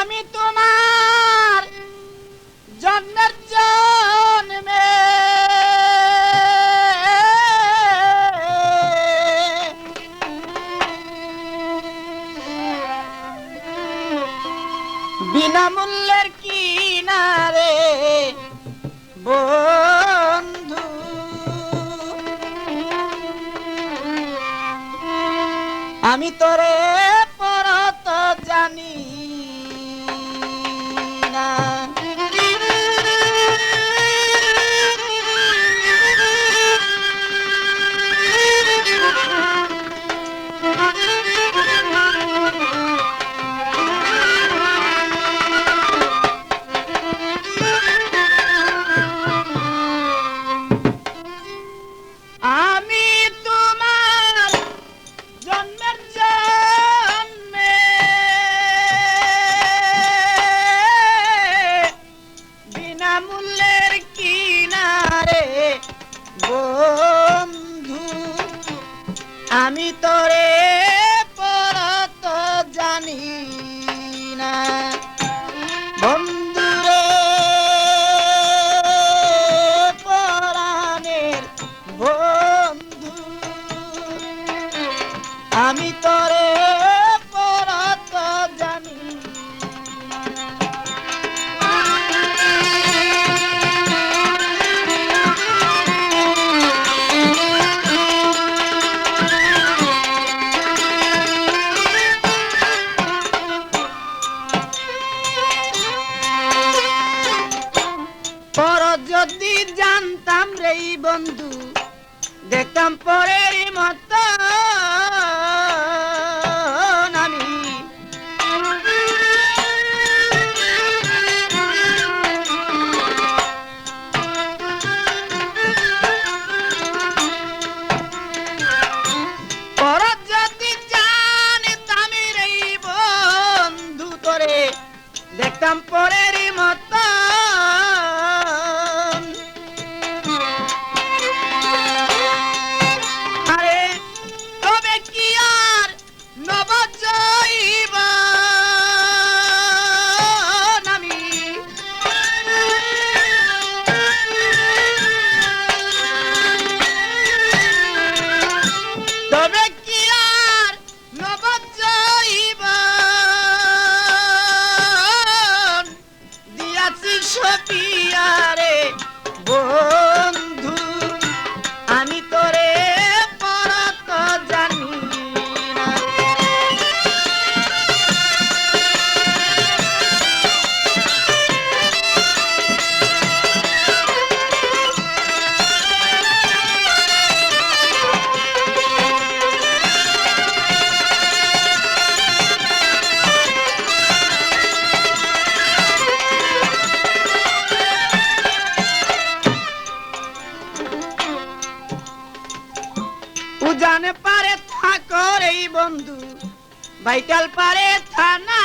আমি তোমার জন্মের জন্মে। বিনামূল্যের কিনারে বন্ধু। আমি তোরে পরত জানি যদি জানতাম রে বন্ধু দেখতাম পরের মত আমি দেখতাম পরের মত Jackson! উজানে পারে থাকর এই বন্ধু ভাইটাল পারে থানা।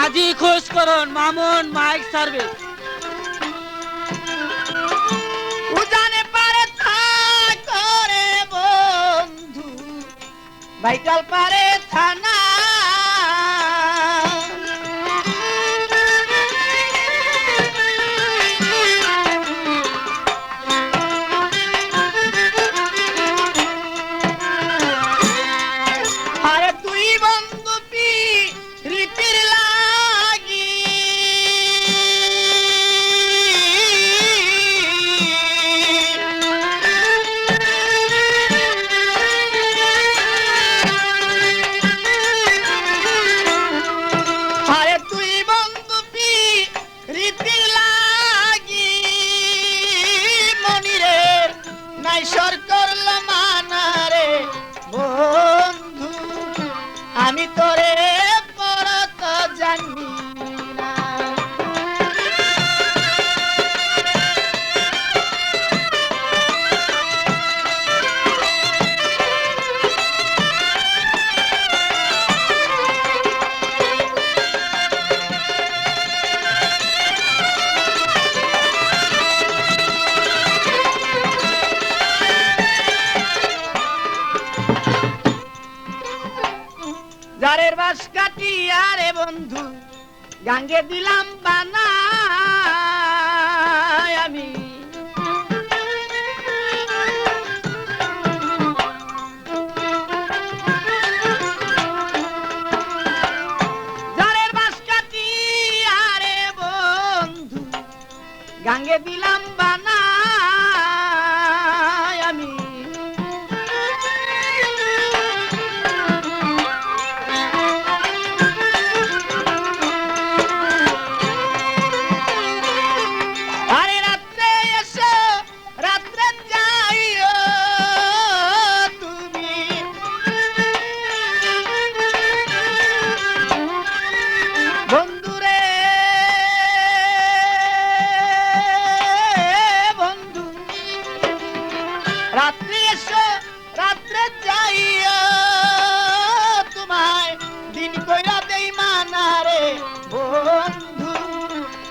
আজই খোঁজ করুন মামুন মাইক সার্ভিস উজানে পারে থাকরে বন্ধু ভাইটাল পারে থানা even বাস কাটিয়া রে বন্ধু গাঙ্গে দিলাম বানা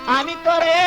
আমি তোরে